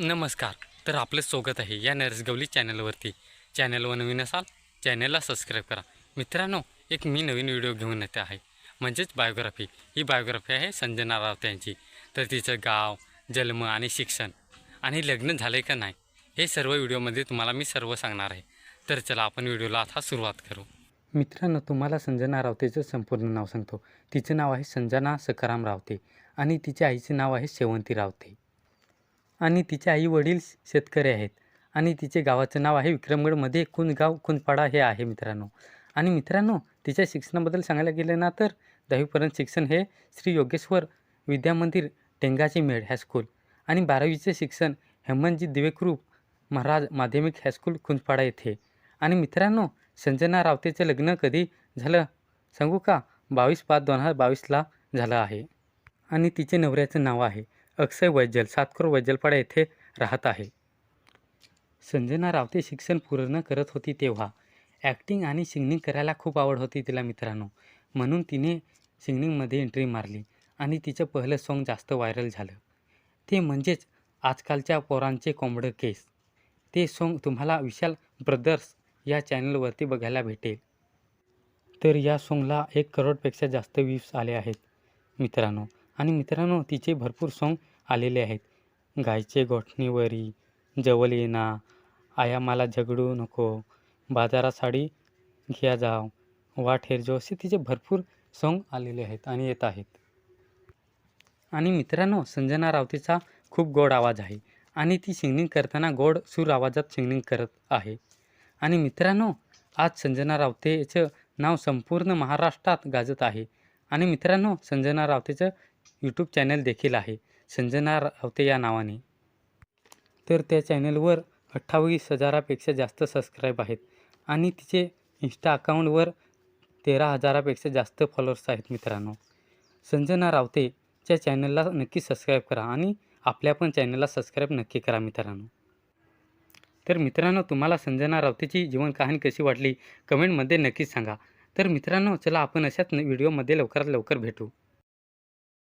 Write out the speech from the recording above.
नमस्कार. तर आपलं स्वागत आहे या नरसगवली चॅनलवरती चॅनलवर नवीन असाल चॅनलला सबस्क्राईब करा. मित्रांनो एक मी नवीन व्हिडिओ घेऊन येते आहे. म्हणजेच बायोग्राफी ही बायोग्राफी आहे संजना राऊत यांची. तर तिचं गाव जन्म आणि शिक्षण. आणि लग्न झालं आहे का नाही हे सर्व व्हिडिओमध्ये तुम्हाला मी सर्व सांगणार आहे. तर चला आपण व्हिडिओला आता सुरुवात करू. मित्रांनो तुम्हाला संजना रावतेचं संपूर्ण नाव सांगतो. तिचं नाव आहे संजना सखाराम रावते आणि तिच्या आईचे नाव आहे शेवंती रावते आणि तिचे आई वडील शेतकरी आहेत. आणि तिचे गावाचं नाव आहे विक्रमगडमध्ये कुंदगाव कुंदपाडा हे आहे मित्रांनो. आणि मित्रांनो तिच्या शिक्षणाबद्दल सांगायला गेलं ना तर दहावीपर्यंत शिक्षण हे श्री योगेश्वर विद्यामंदिर टेंगाची मेड हायस्कूल आणि बारावीचे शिक्षण हेमंतजी दिवेकृप महाराज माध्यमिक हायस्कूल कुंजपाडा येथे. आणि मित्रांनो संजना रावतेचं लग्न कधी झालं सांगू का? बावीस पाच दोन हजार बावीसला झालं आहे. आणि तिचे नवऱ्याचं नाव आहे. अक्षय वैजल सातखोर वैजलपाडा येथे राहत आहे. संजना रावते शिक्षण पूर्ण करत होती तेव्हा. ॲक्टिंग आणि सिंगिंग करायला खूप आवड होती तिला मित्रांनो. म्हणून तिने सिंगिंगमध्ये एंट्री मारली आणि तिचं पहिलं सॉन्ग जास्त व्हायरल झालं. ते म्हणजेच आजकालच्या पोरांचे कोंबडं केस. ते सॉन्ग तुम्हाला विशाल ब्रदर्स या चॅनलवरती बघायला भेटेल. तर या सॉन्गला एक करोडपेक्षा जास्त व्ह्यूज आले आहेत मित्रांनो. आणि मित्रांनो तिचे भरपूर सॉन्ग आलेले आहेत. गायचे गोठणीवरी जवळ येना आया मला झगडू नको बाजारात साडी घ्या जाव वाट हेरजो असे तिचे भरपूर सॉन्ग आलेले आहेत आणि येत आहेत. आणि मित्रांनो संजना रावतेचा खूप गोड आवाज आहे आणि ती सिंगिंग करताना गोड सूर आवाजात सिंगिंग करत आहे. आणि मित्रांनो आज संजना रावतेचं नाव संपूर्ण महाराष्ट्रात गाजत आहे. आणि मित्रांनो संजना रावतेचं यूट्यूब चॅनल देखील आहे. संजना रावते या नावाने. तर त्या चॅनलवर अठ्ठावीस हजारापेक्षा जास्त सबस्क्राईब आहेत. आणि तिचे इन्स्टा अकाउंटवर तेरा हजारापेक्षा जास्त फॉलोअर्स आहेत मित्रांनो. संजना रावतेच्या चॅनलला नक्की सबस्क्राईब करा आणि आपल्या पण चॅनलला सबस्क्राईब नक्की करा मित्रांनो. तर मित्रांनो तुम्हाला संजना रावतेची जीवन कहाणी कशी वाटली? कमेंटमध्ये नक्कीच सांगा. तर मित्रांनो चला आपण अशाच व्हिडिओमध्ये लवकरात लवकर भेटू.